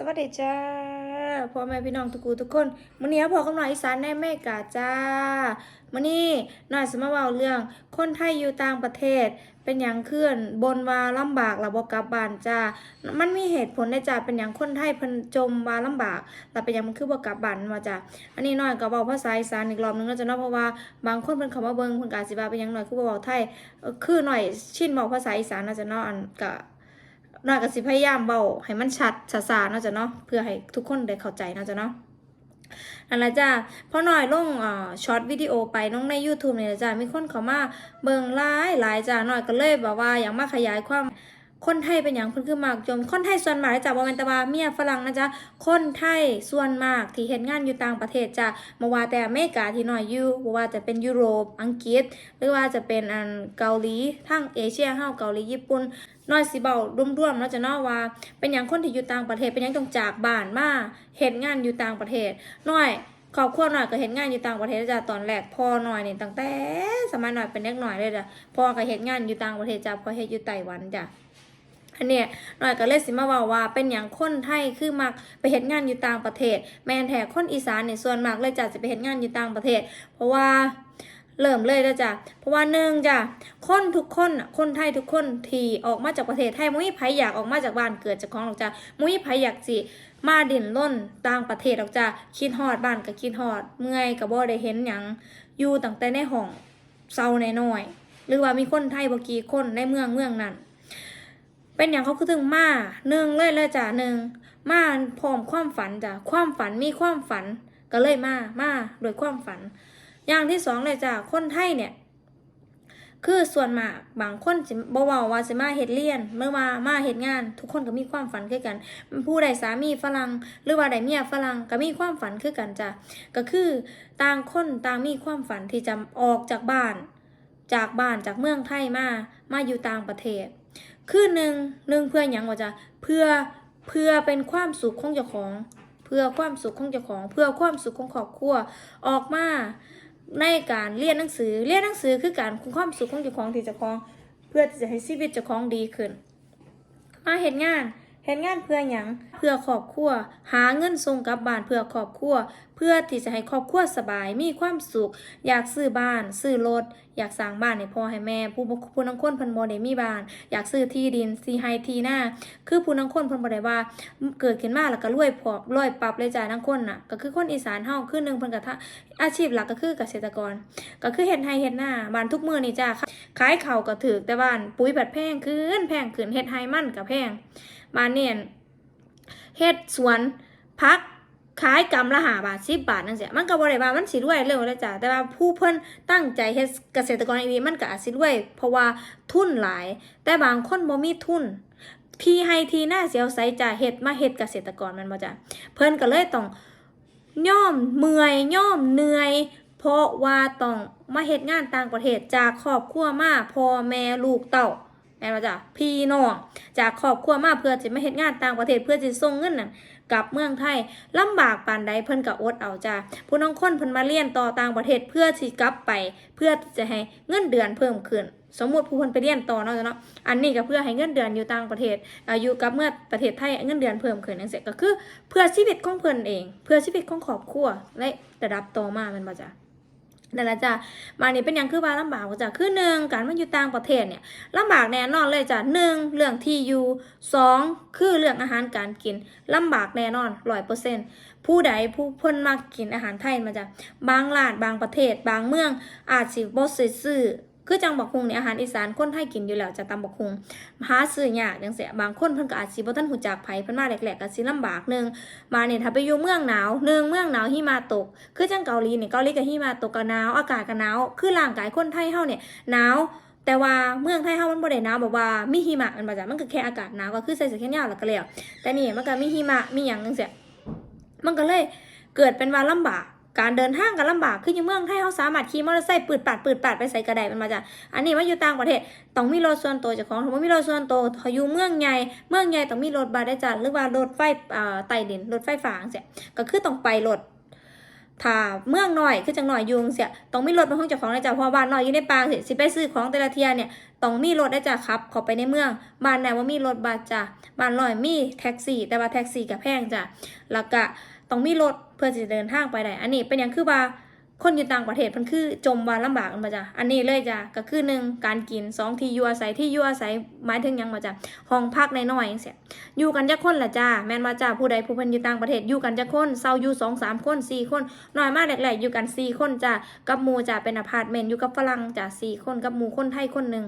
สวัสดีจ้าพ่อแม่พี่น้องทุกคูทุกคนมื้อนี้พอกับหน่อยอีสานในเมกาจ้ามื้อนี้หน่อยสมาเว้าเรื่อง คนไทยอยู่ต่างประเทศ เป็นหยังเคลื่อนบนว่าลำบากแล้วบ่กลับบ้านจ้า มันมีเหตุผลได้จ้าเป็นหยังคนไทยเพิ่นจมว่าลำบากแล้วเป็นหยังมันคือบ่กลับบ้านว่าจ้าอันนี้หน่อยก็เว้าภาษาอีสานอีกรอบหนึงแล้วจ้ะเนาะเพราะว่าบางคนเพิ่นเข้ามาเบิ่งเพิ่นก็อาจสิว่าเป็นหยังหน่อยคือบ่เว้าไทย คือหน่อยชินเว้าภาษาอีสานนะจ้ะเนาะอันก็ น่าก็สิพยายามเบาให้มันชัดสาสาเนาะจ้ะเนาะเพื่อให้ทุกคนได้เข้าใจเนาะจ้ะเนาะนั่นละจ้าพอหน่อยลงอ่าช็อตวิดีโอไปน้องใน YouTube เนี่ยจ้ามีคนเขามาเบิ่งหลายหลายจ้าหน่อยก็เลยแบบว่าอยากมาขยายความ คนไทยเป็นอย่างเพิ่นคือมากจมคนไทยส่วนมากจ้าบ่แม่นแต่ว่าเมียฝรั่งนะจ๊ะคนไทยส่วนมากที่เฮ็ดงานอยู่ต่างประเทศจ้าบ่ว่าแต่อเมริกาที่หน่อยอยู่บ่ว่าจะเป็นยุโรปอังกฤษ หรือว่าจะเป็นอันเกาหลีทางเอเชียเฮาเกาหลีญี่ปุ่นน้อยสิเบาร่วมๆเนาะจะเนาะว่า เป็นอย่างคนที่อยู่ต่างประเทศเป็นอย่างต้องจากบ้านมาเฮ็ดงานอยู่ต่างประเทศน้อยครอบครัวหน่อยก็เฮ็ดงานอยู่ต่างประเทศจ้ะตอนแรกพ่อหน่อยเนี่ยตั้งแต่สมัยหน่อยเป็นเด็กหน่อยเลยจ้ะพ่อก็เฮ็ดงานอยู่ต่างประเทศจ้ะพ่อเฮ็ดอยู่ไต้หวันจ้ะ อันเนี้ยหน่อยก็เลยสิมาว้าว่าเป็นอย่างคนไทยคือมักไปเฮ็ดงานอยู่ต่างประเทศ แม่นแท้คนอีสานเนี่ยส่วนมากเลยจ้ะจะไปเฮ็ดงานอยู่ต่างประเทศ เพราะว่าเริ่มเลยแล้วจ้ะ เพราะว่าหนึ่งจ้ะ คนทุกคนคนไทยทุกคนที่ออกมาจากประเทศไทยมุ้ยไผอยากออกมาจากบ้านเกิดจากของหรอกจ้ะมุ้ยไผอยากสิมาเด่นล้นต่างประเทศหรอกจ้ะคิดฮอดบ้านก็คิดฮอด เมื่อยก็บ่ได้เห็นหยังอยู่ตั้งแต่ในห้องเซาในน้อย หรือว่ามีคนไทยบ่กี่คนในเมืองเมืองนั้น เป็นอย่างเขาคือถึงมาหนึ่งเลยเลยจ้ะหนึ่งมาพร้อมความฝันจ้ะความฝันมีความฝันก็เลยมามาโดยความฝัน อย่างที่สองเลยจ้ะคนไทยเนี่ย คือส่วนมากบางคนสิบ่เว้าว่าสิมาเฮ็ดเรียนเมื่อมามาเฮ็ดงาน ทุกคนก็มีความฝันคือกัน ผู้ใดสามีฝรั่งหรือว่าใดเมียฝรั่งก็มีความฝันคือกันจ้ะก็คือต่างคนต่างมีความฝันที่จะออกจากบ้าน จากบ้านจากเมืองไทยมามาอยู่ต่างประเทศ คือหนึ่งหนึ่งเพื่อหยังว่าจะเพื่อเพื่อเป็นความสุขของเจ้าของ เพื่อความสุขของเจ้าของ เพื่อความสุขของครอบครัวออกมาในการเรียนหนังสือเรียนหนังสือคือการคุมความสุขของเจ้าของที่เจ้าของ เพื่อที่จะให้ชีวิตเจ้าของดีขึ้น มาเห็นงานเห็นงานเพื่อหยังเพื่อครอบครัว หาเงินส่งกลับบ้านเพื่อครอบครัว เพื่อที่จะให้ครอบครัวสบายมีความสุข อยากซื้อบ้าน ซื้อรถอยากสร้างบ้านให้พ่อให้แม่ ผู้ผู้นังคนเพิ่นบ่ได้มีบ้าน อยากซื้อที่ดินซีไฮทีหน้าคือผู้นังคนเพิ่นบ่ได้ว่า เกิดขึ้นมาแล้วก็รวยพอรวยปรับเลยจ้านังคนน่ะ ก็คือคนอีสานเฮาคือหนึงเพิ่นก็ทะอาชีพหลักก็คือเกษตรกร ก็คือเฮ็ดไร่เฮ็ดหน้าบ้านทุกมื้อนี่จ้าขายข้าวก็ถูกแต่บ้านปุ๋ยผัดแพงขึ้นแพงขึ้นเฮ็ดไร่มันก็แพงบ้านเนี่ยเฮ็ดสวนพัก ขายกำละ5บาท10บบาทจังซี่มันก็บ่ได้ว่ามันสิรวยเร็วเลยจ้าแต่ว่าผู้เพิ่นตั้งใจเฮ็ดเกษตรกรอีหลีมันก็อาจสิรวย เพราะว่าทุนหลาย แต่บางคนบ่มีทุน ทีให้ทีหน้าเสียวใสจ้าเฮ็ดมาเฮ็ดเกษตรกรมันบ่จ้ะเพิ่นก็เลยต้องย่อมเมื่อยย่อมเหนื่อย เพราะว่าต้องมาเฮ็ดงานต่างประเทศจากครอบครัวมาพ่อแม่ลูกเต้าแม่นบ่จ้ะพี่น้องจากครอบครัวมาเพื่อจะมาเฮ็ดงานต่างประเทศเพื่อจะส่งเงินนั่น กลับเมืองไทยลำบากปานใดเพิ่นก็อดเอาจ้าผู้น้องคนเพิ่นมาเรียนต่อต่างประเทศเพื่อชีกลับไป เพื่อจะให้เงินเดือนเพิ่มขึ้น สมมติผู้เพิ่นไปเรียนต่อเนาะเนาะอันนี้ก็เพื่อให้เงินเดือนอยู่ต่างประเทศอายู่กับเมื่อประเทศไทยเงินเดือนเพิ่มขึ้นนั่นเสร็จก็คือ เพื่อชีวิตของเพิ่นเอง เพื่อชีวิตของครอบครัวและระดับต่อมามันบ่จ้ะ นั่นแหละจ้ะมานี่เป็นยังคือว่าลำบากบ่จ้ะคือหนึ่งการมาอยู่ต่างประเทศเนี่ยลำบากแน่นอนเลยจ้ะหนึ่งเรื่องที่อยู่สองคือเรื่องอาหารการกินลำบากแน่นอนร้อยเปอร์เซ็นต์ผู้ใดผู้เพิ่นมากกินอาหารไทยมาจ้ะบางร้านบางประเทศ บางเมืองอาจสิบ่ซื้อ คือจังบักคุงเนี่ยอาหารอีสานคนไทยกินอยู่แล้วจะตำบักคุงหาซื้อยากจังซี่บางคนเพิ่นก็อาจสิบ่ทันหูจักไผเพิ่นมาแรกๆก็สิลำบากหนึงมาเนี่ยถ้าไปอยู่เมืองหนาวหนึ่งเมืองหนาวหิมะตก คือจังเกาหลีเนี่ยเกาหลีก็หิมะตกก็หนาวอากาศก็หนาวคือร่างกายคนไทยเฮาเนี่ยหนาวแต่ว่าเมืองไทยเฮามันบ่ได้หนาวแบบว่ามีหิมะมันบ่จ้ะมันก็แค่อากาศหนาวก็คือใส่เสื้อแขนยาวแล้วก็แล้วแต่นี่มันก็มีหิมะมีหยังจังซี่มันก็เลยเกิดเป็นว่าลำบาก การเดินทางก็ลำบากคืออยู่เมืองไทยเฮาสามารถขี่มอเตอร์ไซค์ปืดปาดปืดปาดไปใส่กระไดมันมาจ้ะอันนี้มาอยู่ต่างประเทศต้องมีรถส่วนตัวเจ้าของถ้าบ่มีรถส่วนตัวถ้าอยู่เมืองใหญ่เมืองใหญ่ต้องมีรถบัสได้จ้ะหรือว่ารถไฟอ่าใต้ดินรถไฟฟ้าจังซี่ก็คือต้องไปรถถ้าเมืองน้อยคือจังหน่อยยุงเสียต้องมีรถเป็นของเจ้าของนะจ๊ะเพราะบ้านน้อยอยู่ในป่าสิสิไปซื้อของแต่ละเทียเนี่ยต้องมีรถได้จ้ะครับเข้าไปในเมืองบ้านไหนว่ามีรถบัสจ้ะบ้านน้อยมีแท็กซี่ แต่ว่าแท็กซี่กับแพงจ้ะแล้วก็ต้องมีรถ เพื่อจะเดินทางไปได้ อันนี้เป็นอย่างคือว่าคนอยู่ต่างประเทศมันคือจมวานลำบากกันมาจ้ะ อันนี้เลยจ้ะก็คือหนึ่งการกินสองที่อยู่อาศัยที่อยู่อาศัยหมายถึงยังมาจ้ะห้องพักในน้อยอย่างเสียอยู่กันจักคนละจ้าแม่นมาจ้าผู้ใดผู้เพิ่นอยู่ต่างประเทศอยู่กันจักคนเซาอยู่สองสามคนสี่คนน้อยมากแหลกๆอยู่กันสี่คนจ้ากับหมูจ้าเป็นอพาร์ตเมนต์อยู่กับฝรั่งจ้าสี่คนกับหมูคนไทยคนหนึ่ง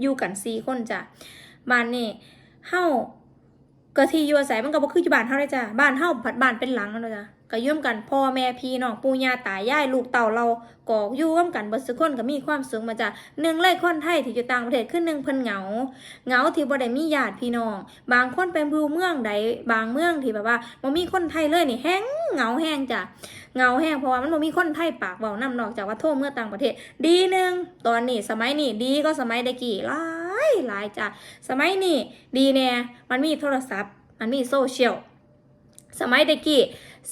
อยู่กันสี่คนจ้าบ้านนี่เฮา ก็ที่อยู่อาศัยมันก็บ่คืออยู่บ้านเฮาเลยจ้าบ้านเฮาผัดบ้านเป็นหลังกันแหละจ้ะก็อยุ่มกันพ่อแม่พี่น้องปู่ย่าตายายลูกเต่าเราก็อยู่ร่วมกันบิดสุคนก็มีความสุขมาจากหนึ่งเลยคนไทยที่อยู่ต่างประเทศคือหนึ่งเพิ่นเหงาเหงาที่บ่ได้มีญาติพี่น้อง บางคนเป็นผู้เมืองใดบางเมืองที่แบบว่าบ่มีคนไทยเลยนี่แห้งเหงาแห้งจ้ะเหงาแห้งเพราะว่ามันบ่มีคนไทยปากเว้านำนอกจากว่าโทษเมื่อต่างประเทศ ดีหนึงตอนนี้สมัยนี้ดีก็สมัยใดกี่หลา ยหลายจ้ะสมัยนี้ดีแน่มันมีโทรศัพท์ มันมีโซเชียลสมัยใดกี่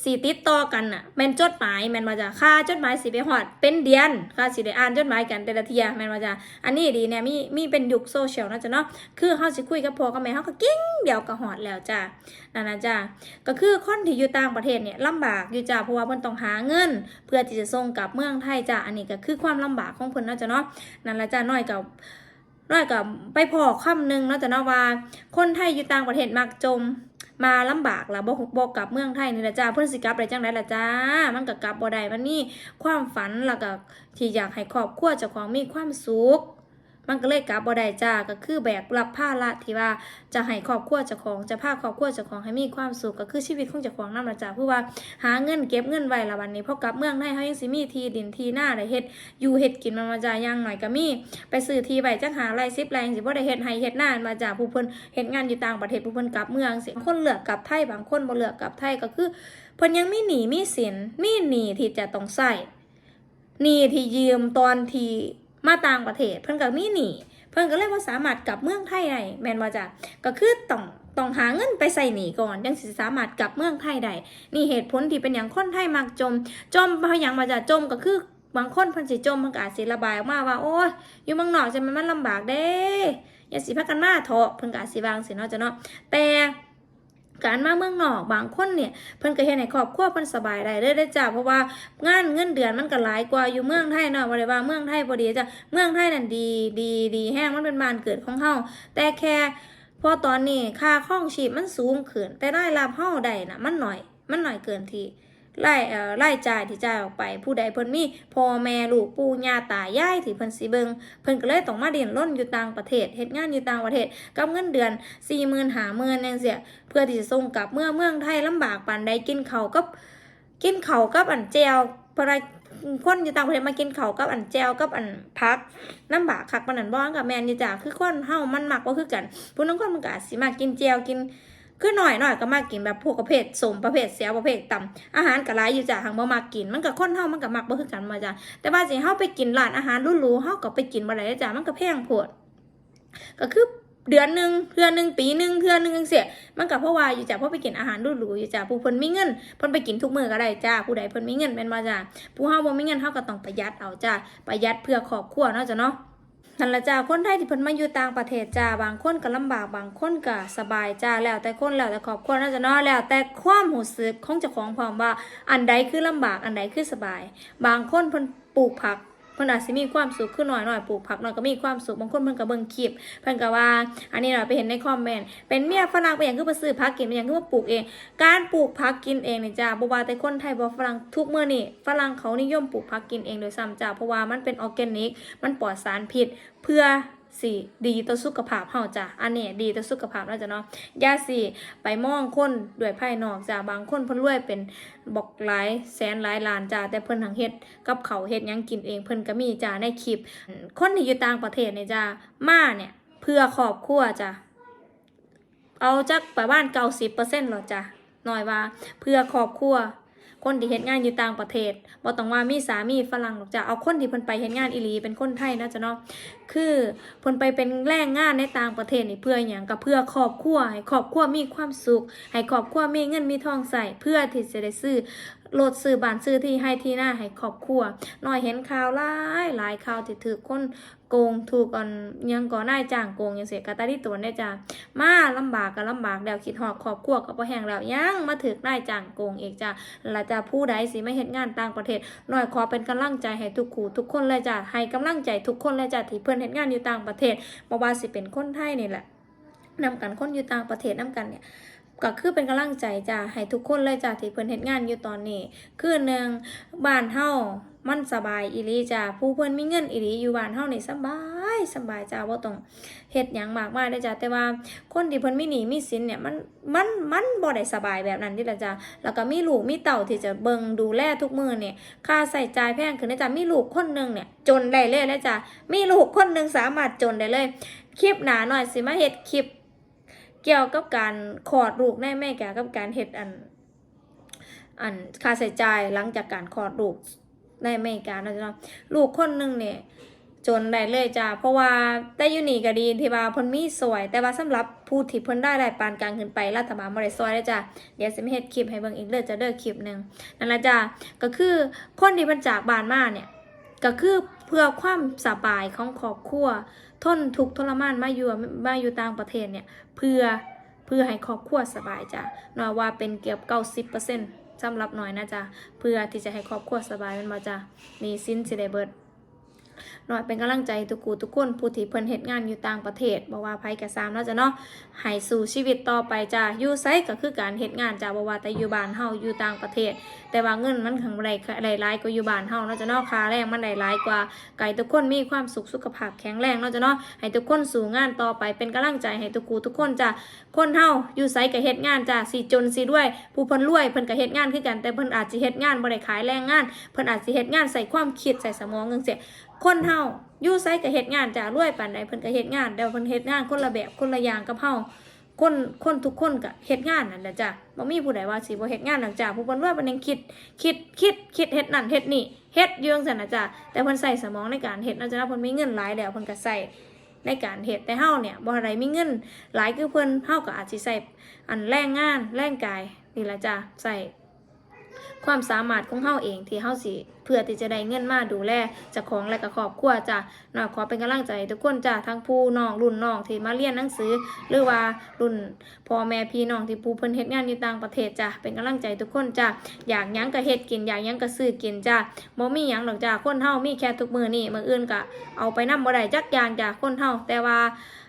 สีติดต่อกันน่ะแม่นจดหมายแม่นมาจ้ะค่าจดหมายสิไปฮอด เป็นเดือนค่าสิได้อ่านจดหมายกันแต่ละเทียแม่นมาจ้ะอันนี้ดีเนี่ยมีมีเป็นยุคโซเชียลนะจ๊ะเนาะคือเฮาสิคุยกับพ่อกับแม่เฮาก็กิ้งเดี๋ยวก็ฮอดแล้วจ้ะนั่นนะจ้ะก็คือคนที่อยู่ต่างประเทศเนี่ยลำบากอยู่จ้ะเพราะว่าเพิ่นต้องหาเงิน เพื่อที่จะส่งกลับเมืองไทยจ้ะอันนี้ก็คือความลำบากของเพิ่นนะจ๊ะเนาะนั่นละจ้ะน้อยกับ น้อยกับไปพอคำหนึงเนาะจ้ะเนาะว่า คนไทยอยู่ต่างประเทศมักจม มาลำบากแล้วบ่บ่กลับเมืองไทยนี่แหละจ้าเพิ่นสิกลับได้จังไดล่ะจ้า มันก็กลับบ่ได้มันมีความฝันแล้วก็ที่อยากให้ครอบครัวเจ้าของมีความสุข มันก็เลยกลับบ่ได้จ้าก็คือแบกรับภาระที่ว่าจะให้ครอบครัวเจ้าของจะพาครอบครัวเจ้าของให้มีความสุขก็คือชีวิตของเจ้าของนำล่ะจ้าเพราะว่าหาเงินเก็บเงินไว้ละวันนี้พอกลับเมืองไทยเฮายังสิมีที่ดินที่นาได้เฮ็ดอยู่เฮ็ดกินมันมาจ้าย่างหน่อยก็มีไปซื้อที่ไว้จักหาไร่10ไร่จังสิบ่ได้เฮ็ดให้เฮ็ดหน้ามาจ้าผู้เพิ่นเฮ็ดงานอยู่ต่างประเทศผู้เพิ่นกลับเมืองสิคนเหลือกกลับไทยบางคนบ่เหลือกกลับไทยก็คือเพิ่นยังมีหนี้มีสินมีหนี้ที่จะต้องใช้หนี้ที่ยืมตอนที่ มาต่างประเทศ เพิ่นก็มีหนี้เพิ่นก็เลยบ่าสามารถกลับเมืองไทยได้แมนบ่จ้ะก็คือต้องต้องหาเงินไปใส่หนี้ก่อนจังสิสามารถกลับเมืองไทยได้นี่เหตุผลที่เป็นหยังคนไทยมักจม จมเพราะหยังมาจ้ะจมก็คือบางคนพิ่นสิจมพิ่นก็อาจสิระบายออกมาว่าโอ้ยอยู่เมืองนอกจะมันมันลำบากเด้อย่าสิพักกันมาเถอะพิ่นก็อาจสิวางสิเนาะจะเนาะแต่ การมาเมืองนอกบางคนเนี่ยเพิ่นก็เฮ็ดให้ครอบครัวเพิ่นสบายได้เด้อเด้จ้าเพราะว่างานเงินเดือนมันก็หลายกว่าอยู่เมืองไทยเนาะบ่ได้ว่าเมืองไทยบ่ดีจ้ะเมืองไทยนั่นดีดีดีแฮงมันเป็นบ้านเกิดของเฮาแต่แค่พอตอนนี้ค่าครองชีพมันสูงขึ้นแต่ได้รับเฮาได้น่ะมันน้อยมันน้อยเกินที่ รายเอ่อรายจ่ายที่จ่ายออกไป ผู้ใดเพิ่นมีพ่อแม่ลูกปู่ย่าตายายที่เพิ่นสิเบิงเพิ่นก็เลยต้องมาเรียนร่นอยู่ต่างประเทศเฮ็ดงานอยู่ต่างประเทศกับเงินเดือน4 0 0 0 0 5 0 0 0 0จังซี่เพื่อที่จะส่งกลับเมื่อเมืองไทยลำบากปานใดกินข้าวกับกินข้าวกับอันแจวเพราะคนอยู่ต่างประเทศมากินเขากับอันแจวกับอันพักลำบากคักปานนั้นบ่กับแมนอยู่จ้ะคือคนเฮามันมักบ่าคือกันผู้นั้นคนมันก็อาสิมากินแจวกิน คือหน่อยหน่อยก็มากินแบบพวกประเภทสมประเภทเสียประเภทต่ำอาหารก็หลายอยู่จ้ะหังบ่มากิน มันก็คนเฮามันก็มักบ่คือกันมาจ้ะแต่ว่าสิเฮาไปกินร้านอาหารหรูๆเฮาก็ไปกินบ่ได้จ้ะมันก็แพงโพดก็คือเดือนหนึ่งเทื่อหนึ่งปีหนึ่งเทื่อหนึ่งจังซี่มันก็เพราะว่าอยู่จ้ะเพราะไปกินอาหารหรูๆอยู่จ้ะผู้เพิ่นมีเงินเพิ่นไปกินทุกมื้อก็ได้จ้ะผู้ใดเพิ่นมีเงินแม่นบ่จ้ะผู้เฮาบ่มีเงินเฮาก็ต้องประหยัดเอาจ้ะประหยัดเพื่อครอบครัวเนาะจ้ะเนาะ นั่นละจ้าคนไทยที่เพิ่นมาอยู่ต่างประเทศจ้าบางคนก็ลำบากบางคนก็สบายจ้าแล้วแต่คนแล้วแต่ครอบครัวน่าจะนาแล้ว แต่ความหูสึกของเจ้าของพร้อมว่า อันใดคือลำบากอันใดคือสบาย บางคนเพิ่นปลูกผัก เพิ่นอาจสิมีความสุขขึ้นหน่อยหน่อยปลูกผักหน่อยก็มีความสุขบางคนเพิ่นก็เบิ่งคลิปเพิ่นก็ว่า อันนี้เราไปเห็นในคอมเมนต์เป็นเมียฝรั่งไปอย่างคือไปซื้อผักกินไปอย่างคือมาปลูกเอง การปลูกผักกินเองนี่จ้าบ่ว่าแต่คนไทยบ่ฝรั่งทุกเมื่อนี่ฝรั่งเขานิยมปลูกผักกินเองโดยซ้ำจ้าเพราะว่ามันเป็นออร์แกนิก มันปลอดสารพิษ เพื่อ สิดีต่อสุขภาพเฮาจ้ะอันนี้ดีต่อสุขภาพแล้วจ้ะเนาะอย่าสิไปมองคนด้วยภายนอกจ้ะบางคนเพิ่นรวยเป็นบอกหลายแสนหลายล้านจ้ะแต่เพิ่นหังเฮ็ดกับเขาเฮ็ดยังกินเองเพิ่นก็มีจ้ะในคลิป คนที่อยู่ต่างประเทศเนี่ยจ้ะมาเนี่ยเพื่อครอบครัวจ้ะเอาจักประมาณ90%หรอจ้ะหน่อยว่าเพื่อครอบครัว คนที่เฮ็ดงานอยู่ต่างประเทศบ่ต้องว่ามีสามีฝรั่งหรอกจ้ะเอาคนที่เพิ่นไปเฮ็ดงานอีหลีเป็นคนไทยนะจ้ะเนาะคือเพิ่นไปเป็นแรงงานในต่างประเทศนี่เพื่อหยังก็เพื่อครอบครัวให้ครอบครัวมีความสุข ให้ครอบครัวมีเงินมีทองใส่เพื่อที่จะได้ซื้อ โหลดซื้อบ้านซื้อที่ให้ที่หน้าให้ครอบครัวหน่อยเห็นข่าวหลายหลายข่าวที่ถือคนโกงถูกก่อนยังก่อนได้จ้างโกงยังเสียกาตาที่ตัวเนี่ยจ้ามาลำบากก็ลำบากแล้วคิดหอดครอบครัวก็บ่แห้งแล้วยังมาถือได้จ้างโกงอีกจ้าละจะผู้ใดสิไม่เห็นงานต่างประเทศหน่อยขอเป็นกำลังใจให้ทุกคู่ทุกคนเลยจ้าให้กำลังใจทุกคนเลยจ้าที่เพื่อนเห็นงานอยู่ต่างประเทศบ่ว่าสิเป็นคนไทยนี่แหละนำกันคนอยู่ต่างประเทศนำกันเนี่ย ก็คือเป็นกำลังใจจ้าให้ทุกคนเลยจ้าที่เพิ่นเฮ็ดงานอยู่ตอนนี้ คือหนึ่งบ้านเฮามันสบายอีหลีจ้าผู้เพิ่นมีเงินอีหลีอยู่บ้านเฮานี่สบายสบายจ้าบ่ต้องเฮ็ดหยังมากมายเด้จ้าแต่ว่าคนที่เพิ่นมีหนี้มีสินเนี่ยมันมันมันบ่ได้สบายแบบนั้นเดิล่ะจ้าแล้วก็มีลูกมีเต้าที่จะเบิ่งดูแลทุกมื้อเนี่ยค่าใช้จ่ายแพงขึ้นเด้อจ้ามีลูกคนหนึงเนี่ยจนได้เลยเด้อจ้ามีลูกคนหนึงสามารถจนได้เลย คลิปหนาหน่อยสิมาเฮ็ดคลิป เกี่ยวกับการขอดลูกในแม่แก่กับการเฮ็ดอันอันค่าใช้จ่ายหลังจากการขอดลูกในแม่แก่เนาะจ้ะลูกคนหนึ่งเนี่ยจนได้เลยจ้า เพราะว่าแต่อยู่นี่ก็ดีที่ว่าเพิ่นมีสวย แต่ว่าสำหรับผู้ที่เพิ่นได้ได้ปานกลางขึ้นไปรัฐบาลบ่ได้ซอยเด้จ้าเดี๋ยวสิมาเฮ็ดคลิปให้เบิ่งอีกเด้อจะเด้อคลิปหนึงนั่นล่ะจ้าก็คือคนที่เพิ่นจากบ้านมาเนี่ย ก็คือเพื่อความสบายของครอบครัว ทนทุกทรมานมาอยู่มาอยู่ต่างประเทศเนี่ยเพื่อเพื่อให้ครอบครัวสบายจ้ะหน่อยว่าเป็นเกือบเก้าสิบเปอร์เซ็นต์สำหรับหน่อยนะจ๊ะเพื่อที่จะให้ครอบครัวสบายมันมาจ้ะนี่สิ้นสิได้เบิด หน่อยเป็นกำลังใจทุกกูทุกคนผู้ที่เพิ่นเฮ็ดงานอยู่ต่างประเทศบอกว่าภัยกะซามเนาะจ้ะเนาะให้สู่ชีวิตต่อไปจ้ะอยู่ไสก็คือการเฮ็ดงานจ้ะบ่ว่าแต่อยู่บ้านเฮาอยู่ต่างประเทศ แต่ว่าเงินมันขังไรไรหลายกว่าอยู่บ้านเฮาเนาะจ้ะเนาะค่าแรงมันได้หลายกว่าไก่ทุกคนมีความสุขสุขภาพแข็งแรงเนาะจ้ะเนาะให้ทุกคนสู่งานต่อไปเป็นกำลังใจให้ทุกกูทุกคนจ้ะคนเฮาอยู่ไสก็เฮ็ดงานจ้ะสิจนสิด้วย ผู้เพิ่นรวยเพิ่นก็เฮ็ดงานคือกันแต่เพิ่นอาจสิเฮ็ดงานบ่ได้ขายแรงงานเพิ่นอาจสิเฮ็ดงานใส่ความคิดใส่สมองจังซี่ คนเฮาอยู่ไสก็เฮ็ดงานจะรวยปานใดเพิ่นก็เฮ็ดงานแต่เพิ่นเฮ็ดงานคนละแบบคนละอย่างกับเฮาคนคนทุกคนก็เฮ็ดงานนั่นแหละจ้ะบ่มีผู้ใดว่าสิบ่เฮ็ดงานหรอกจ้ะผู้เพิ่นรวยเพิ่นยังคิด คิดคิดคิดเฮ็ดนั่นเฮ็ดนี่เฮ็ดยู่จังซั่นน่ะจ้ะแต่เพิ่นใส่สมองในการเฮ็ดเนาะจ้ะเนาเพิ่นมีเงินหลายแล้วเพิ่นก็ใส่ในการเฮ็ดแต่เฮาเนี่ยบ่ได้มีเงินหลายคือเพิ่นเฮาก็อาจสิใส่อันแรงงานแรงกายนี่ล่ะจ้ะใส่ ความสามารถของเฮาเองที่เฮาสิ เพื่อที่จะได้เงินมาดูแลเจ้าของและก็ครอบครัวจ้ะเนาะขอเป็นกำลังใจทุกคนจ้ะทั้งผู้น้องรุ่นน้องที่มาเรียนหนังสือ หรือว่ารุ่นพ่อแม่พี่น้องที่ผู้เพิ่นเฮ็ดงานอยู่ต่างประเทศจ้ะเป็นกำลังใจทุกคนจ้ะอยากยังก็เฮ็ดกินอยากยังก็ซื้อกินจ้ะบ่มีหยังดอกจ้ะคนเฮามีแค่ทุกมื้อนี้มื้ออื่นก็เอาไปนำบ่ได้จักอย่างจ้ะคนเฮาแต่ว่า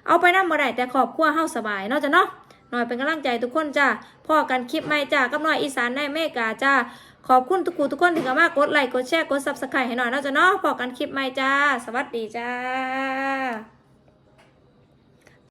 เอาไปนำบ่ได้แต่ครอบครัวเฮาสบายเนาะจ้ะเนาะหน่อยเป็นกำลังใจทุกคนจ้ะ พอกันคลิปใหม่จ้ากับหน่อยอีสานในเมกาจ้าขอบคุณทุกคูทุกคนที่เข้ามากดไลค์กดแชร์กดซับสไครต์ให้หน่อยนะจ๊ะเนาะพอกันคลิปใหม่จ้า สวัสดีจ้า